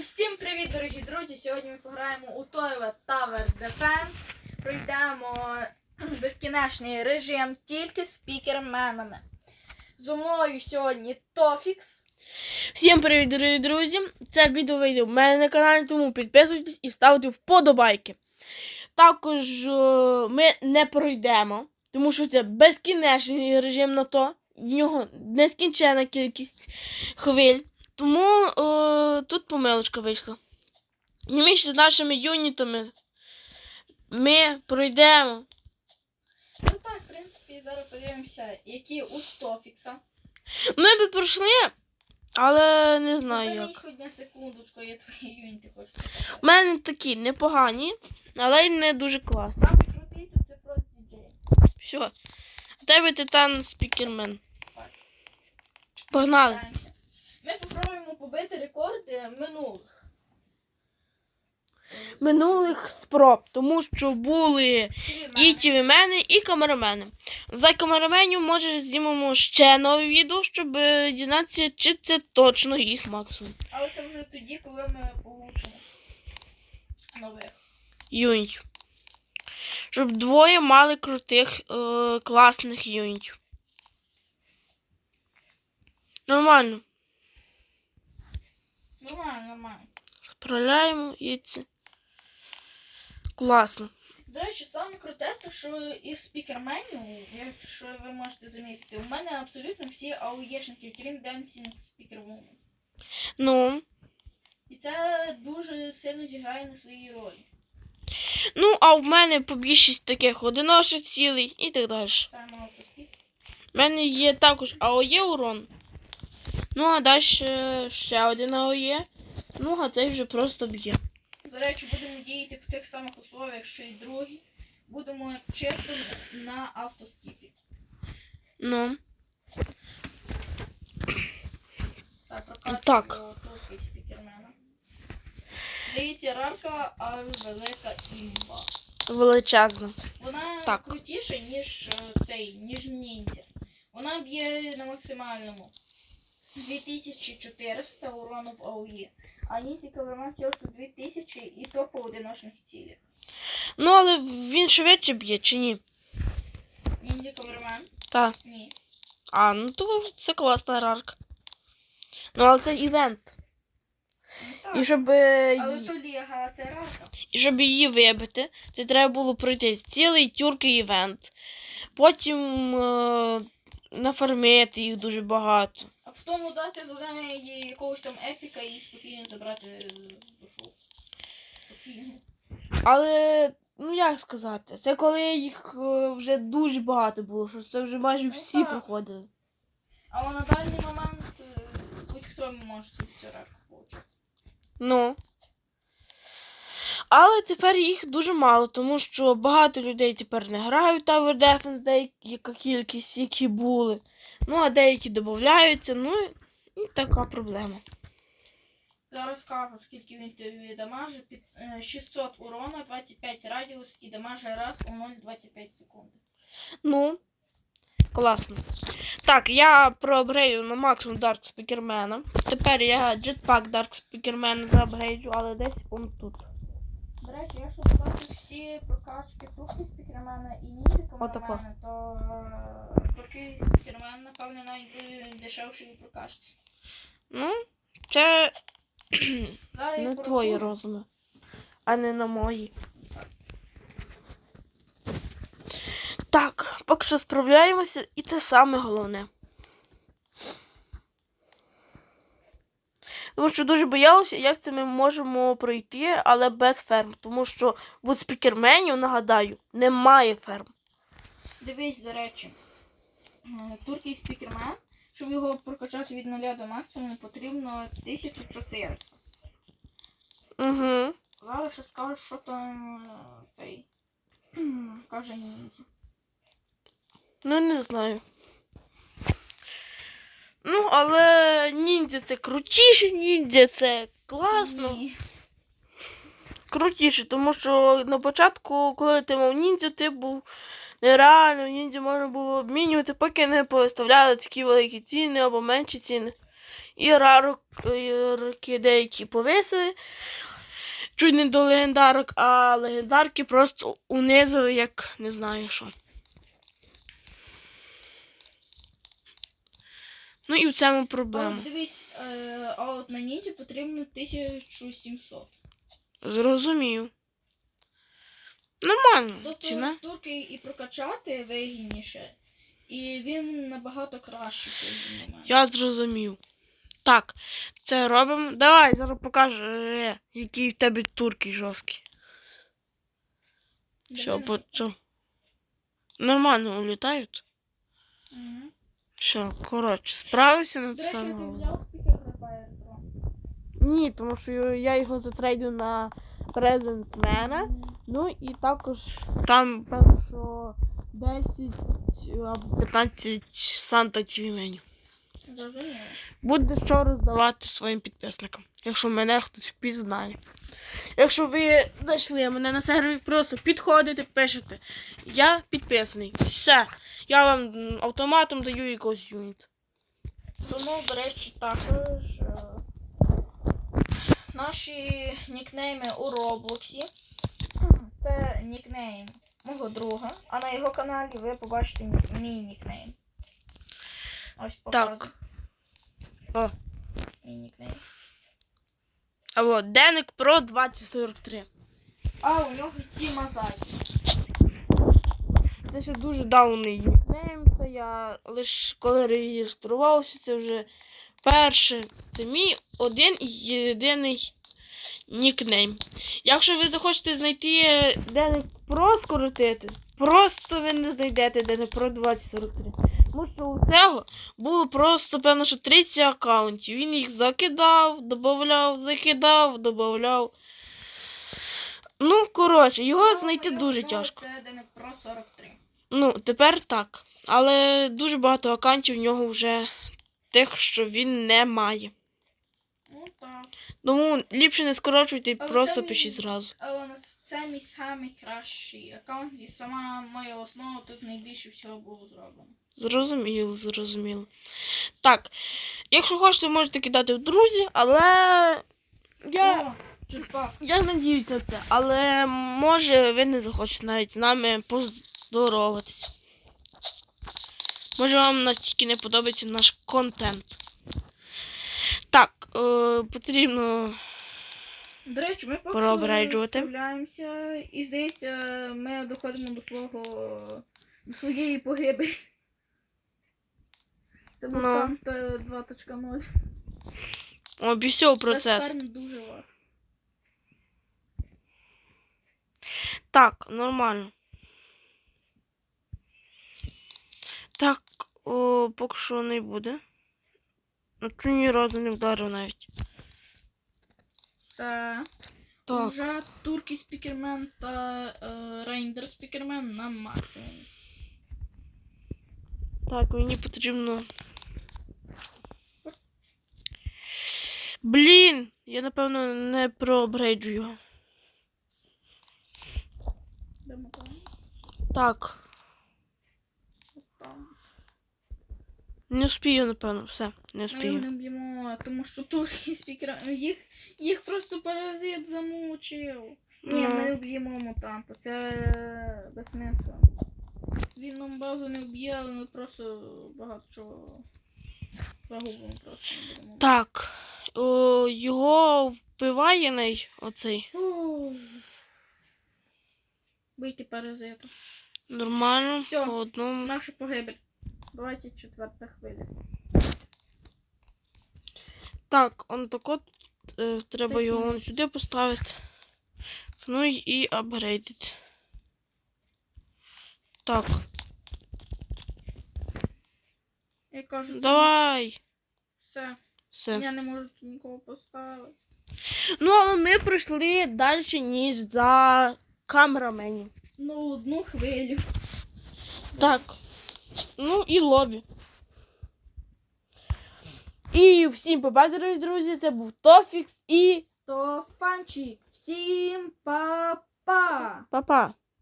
Всім привіт, дорогі друзі! Сьогодні ми пограємо у Toilet Tower Defense. Пройдемо безкінечний режим тільки з спікерменами. Зо мною сьогодні Тофікс. Всім привіт, дорогі друзі! Це відео вийде в мене на каналі, тому підписуйтесь і ставте вподобайки. Також е, ми не пройдемо, тому що це безкінечний режим на то. В нього нескінчена кількість хвиль. Тому е, тут помилочка вийшла. Не між з нашими юнітами. Ми пройдемо. Ну так, в принципі, зараз подивимося, які у Тофікса. Ми би пройшли, але не знаю Зупинись як. хоч на секундочку, я твої юніти хочу. У мене такі непогані, але й не дуже класні. Самий крутий тут це Frost DJ. Все. У тебе титан спікермен. Погнали. Граємося. Ми попробуємо побити рекорди минулих. Минулих спроб, тому що були і тівімени, і камерамени. За камераменів, може, знімемо ще нове відео, щоб е, дізнатися, чи це точно їх максимум. Але це вже тоді, коли ми получимо нових. Юнітів. Щоб двоє мали крутих, е, класних юнітів. Нормально. Нормально, нормально. Справляємо це. Класно. До речі, саме круте, то що із спікерменю, якщо ви можете замітити, у мене абсолютно всі ауєшники, крім Dancing Speaker. Ну. І це дуже сильно зіграє на своїй ролі. Ну, а в мене по більшість таких одиночок цілий і так далі. У мене є також АОЄ урон. Ну, а далі ще один АОЄ. Ну, а цей вже просто б'є. До речі, будемо діяти по тих самих условіях, що і другі. Будемо чисто на автоскіпі. Ну. Так. Дивіться, рамка, а велика імба. Величезно. Вона Так. крутіша, ніж е, цей, ніж ніндзя. Вона б'є на максимальному. 2400 урону в АОЄ. А ніндзя каверман всього що 2000 і то по одиночних цілях. Ну, але він швидше б'є чи ні? Ніндзя каверман? Так. Ні. А, ну то це класна рарка. Ну, але це івент. Ну, так. І щоб, е, Але то Ліга, а це рарка. і щоб її вибити, це треба було пройти цілий тюркий івент. Потім е, нафармити їх дуже багато. Потім дати завдання якогось там епіка і спокійно забрати з душу. Спокійно. Але, ну як сказати, це коли їх е, вже дуже багато було, що це вже майже Ну, всі так. проходили. Але на даний момент е, будь-хто може цю цю рарку получити. Ну. Але тепер їх дуже мало, тому що багато людей тепер не грають в Tower Defense, деяка кількість, які були. Ну, а деякі додаються, ну і, така проблема. Зараз кажу, скільки він тобі дамажить. Під, е, 600 урона, 25 радіус і дамаже раз у 0,25 секунди. Ну, класно. Так, я проапгрейду на максимум Dark Speakerman. Тепер я Jetpack Dark Speakerman заапгрейджу, але десь он тут. Речі, якщо додати всі прокачки трубки спікермена і нізика Отако. мене, то е, трубки спікермен, напевно, навіть буде дешевший прокачці. Ну, це Зараз я не твої розуми, а не на мої. Так, поки що справляємося, і те саме головне. Тому що дуже боялася, як це ми можемо пройти, але без ферм. Тому що в спікерменів, нагадаю, немає ферм. Дивись, до речі, туркій спікермен, щоб його прокачати від 0 до максимуму, потрібно 1400. Угу. Зараз ще скажу, що там е, цей каже ніндзя. Ну, не знаю. Ну, але ніндзя це крутіше, ніндзя це класно. Ні. крутіше, тому що на початку, коли ти мав ніндзя, ти був нереально, ніндзя можна було обмінювати, поки не поставляли такі великі ціни або менші ціни. І рарки деякі повисили. Чуть не до легендарок, а легендарки просто унизили, як не знаю що. Ну і в цьому А проблема. от дивись, е, а от на ніті потрібно 1700. Зрозумів. Нормально. Тобто Ціна. турки і прокачати вигідніше, і він набагато кращий. Я зрозумів. Так, це робимо. Давай, зараз покажу, е, які в тебе турки жорсткі. Все, по? Нормально улітають. Мгм. Все, коротше, справився над До речі, ти взяв спікер Repair Pro? Ні, тому що я його затрейдив на презентмена. Ну і також там, певно, що 10 або 15 Санта меню. Зрозуміло. Буде що роздавати своїм підписникам, якщо мене хтось впізнає. Якщо ви знайшли мене на сервері, просто підходите, пишете. Я підписаний. Все. Я вам автоматом даю якийсь юніт. Тому, до речі, також наші нікнейми у Роблоксі. Це нікнейм мого друга, а на його каналі ви побачите мій нікнейм. Ось показую. Так. О. Мій нікнейм. Або Деник Про 2043. А у нього Тіма Зайці. Це ще дуже давний нікнейм. Це я лише коли реєструвався, це вже перше. Це мій один і єдиний нікнейм. Якщо ви захочете знайти Деник Про скоротити, просто ви не знайдете Деник Про 2043. Тому що у цього було просто, певно, що 30 аккаунтів. Він їх закидав, додавав, закидав, додавав. Ну, коротше, його знайти дуже тяжко. Це Деник Про 43. Ну, тепер так. Але дуже багато аккаунтів в нього вже тих, що він не має. Ну так. Тому ліпше не скорочуйте, Але просто мій- пишіть зразу. Але це мій самий кращий аккаунт і сама моя основа тут найбільше всього було зроблено. Зрозуміло, зрозуміло. Так, якщо хочете, можете кидати в друзі, але я, О, я надіюсь на це. Але може ви не захочете навіть з нами поздороватися. Може вам настільки не подобається наш контент. Так, е, потрібно До речі, ми справляємося і здається, ми доходимо до свого до своєї погибелі. Це був Ну. там 2.0. обіцяв процес. Дуже важко. Так, нормально. Так, о, поки що не буде. Ну, ти ні разу не вдарив навіть. Це Так. вже туркій спікермен та е, рейндер спікермен на максимумі. Так, мені потрібно. Блін! Я напевно не проапгрейджу його. Так, там. Не успію, напевно, все, не Ми успію. не б'ємо, тому що туркій спікермен їх, їх просто паразит замучив. Ні, Ну. ми не вб'ємо мутанта, це безсмислено. Він нам базу не вб'є, але ми просто багато чого загубимо просто не будемо. Так, о, його вбиває най оцей. Бийте паразита. Нормально, Всьо. по одному. Наша погибель. 24 хвиля. Так, он так от е, треба Це його сюди поставити. Ну і- апгрейдити. Так, Я кажу, давай. все. Все. Я не можу тут нікого поставити. Ну, але ми пройшли далі, ніж за камераменів. Ну, одну хвилю. Так. Ну і лобі. І всім побачили, друзі. Це був Тофікс і Тофанчик. Всім па-па! па-па.